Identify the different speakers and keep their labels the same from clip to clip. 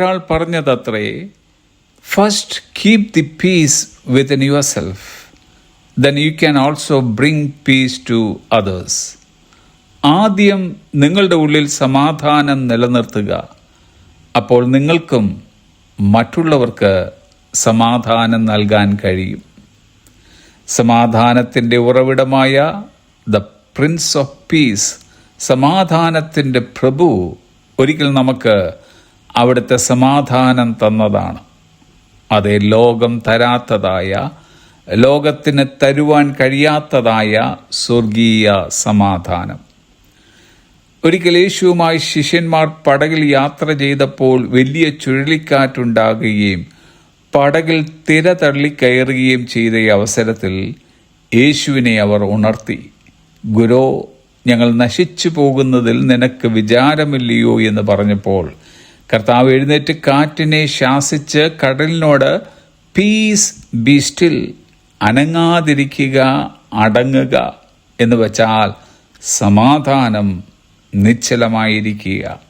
Speaker 1: ഒരാൾ പറഞ്ഞതത്രേ first keep the peace within yourself then you can also bring peace to others ആദ്യം നിങ്ങളുടെ ഉള്ളിൽ സമാധാനം നിലനിർത്തുക. അപ്പോൾ നിങ്ങൾക്കും മറ്റുള്ളവർക്ക് സമാധാനം നൽകാൻ കഴിയും. സമാധാനത്തിന്റെ ഉറവിടമായ ദ പ്രിൻസ് ഓഫ് പീസ് സമാധാനത്തിന്റെ പ്രഭു ഒരിക്കൽ നമുക്ക് അവിടുത്തെ സമാധാനം തന്നതാണ്. അതേ ലോകം തരാത്തതായ ലോകത്തിന് തരുവാൻ കഴിയാത്തതായ സ്വർഗീയ സമാധാനം. ഒരിക്കൽ യേശുവുമായി ശിഷ്യന്മാർ പടകിൽ യാത്ര ചെയ്തപ്പോൾ വലിയ ചുഴലിക്കാറ്റുണ്ടാകുകയും പടകിൽ തിര തള്ളിക്കയറുകയും ചെയ്ത ഈ അവസരത്തിൽ യേശുവിനെ അവർ ഉണർത്തി. ഗുരോ ഞങ്ങൾ നശിച്ചു പോകുന്നതിൽ നിനക്ക് വിചാരമില്ലയോ? എന്ന് പറഞ്ഞപ്പോൾ കർത്താവ് എഴുന്നേറ്റ് കാറ്റിനെ ശാസിച്ച് കടലിനോട് പീസ് ബി സ്റ്റിൽ അനങ്ങാതിരിക്കുക അടങ്ങുക എന്ന് വച്ചാൽ സമാധാനം നിശ്ചലമായിരിക്കുക.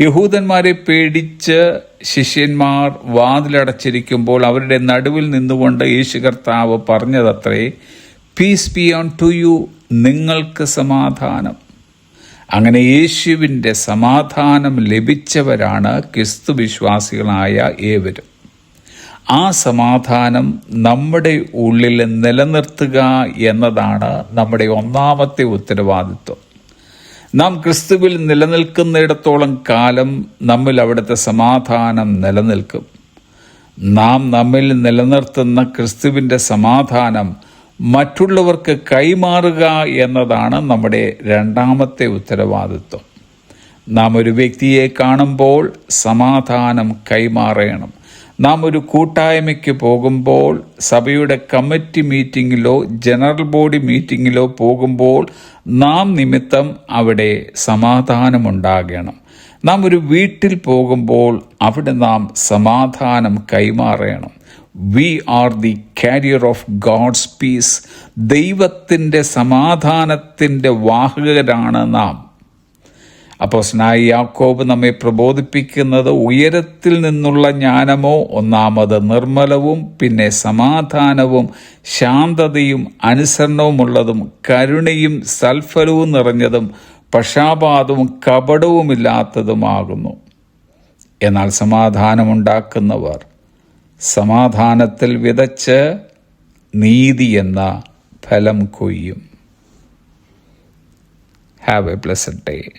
Speaker 1: യഹൂദന്മാരെ പേടിച്ച് ശിഷ്യന്മാർ വാതിലടച്ചിരിക്കുമ്പോൾ അവരുടെ നടുവിൽ നിന്നുകൊണ്ട് യേശു കർത്താവ് പറഞ്ഞതത്രേ peace be on to you നിങ്ങൾക്ക് സമാധാനം. അങ്ങനെ യേശുവിന്റെ സമാധാനം ലഭിച്ചവരാണ് ക്രിസ്തു വിശ്വാസികളായ ഏവരും. ആ സമാധാനം നമ്മുടെ ഉള്ളിൽ നിലനിർത്തുക എന്നതാണ് നമ്മുടെ ഒന്നാമത്തെ ഉത്തരവാദിത്വം. നാം ക്രിസ്തുവിൽ നിലനിൽക്കുന്നിടത്തോളം കാലം നമ്മിൽ അവിടുത്തെ സമാധാനം നിലനിൽക്കും. നാം നമ്മിൽ നിലനിർത്തുന്ന ക്രിസ്തുവിന്റെ സമാധാനം മറ്റുള്ളവർക്ക് കൈമാറുക എന്നതാണ് നമ്മുടെ രണ്ടാമത്തെ ഉത്തരവാദിത്വം. നാം ഒരു വ്യക്തിയെ കാണുമ്പോൾ സമാധാനം കൈമാറണം. നാം ഒരു കൂട്ടായ്മയ്ക്ക് പോകുമ്പോൾ സഭയുടെ കമ്മിറ്റി മീറ്റിങ്ങിലോ ജനറൽ ബോഡി മീറ്റിങ്ങിലോ പോകുമ്പോൾ നാം നിമിത്തം അവിടെ സമാധാനമുണ്ടാകണം. നാം ഒരു വീട്ടിൽ പോകുമ്പോൾ അവിടെ നാം സമാധാനം കൈമാറണം. We are the carrier of God's peace ദൈവത്തിന്റെ സമാധാനത്തിന്റെ വാഹകരാണ് നാം. അപ്പോൾ സ്നായി യാക്കോബ് നമ്മെ പ്രബോധിപ്പിക്കുന്നത് ഉയരത്തിൽ നിന്നുള്ള ജ്ഞാനമോ ഒന്നാമത് നിർമ്മലവും പിന്നെ സമാധാനവും ശാന്തതയും അനുസരണവുമുള്ളതും കരുണയും സൽഫലവും നിറഞ്ഞതും പക്ഷാപാതവും കപടവുമില്ലാത്തതുമാകുന്നു. എന്നാൽ സമാധാനമുണ്ടാക്കുന്നവർ സമാധാനത്തിൽ വിതച്ച് നീതി എന്ന ഫലം കൊയ്യും. Have A pleasant day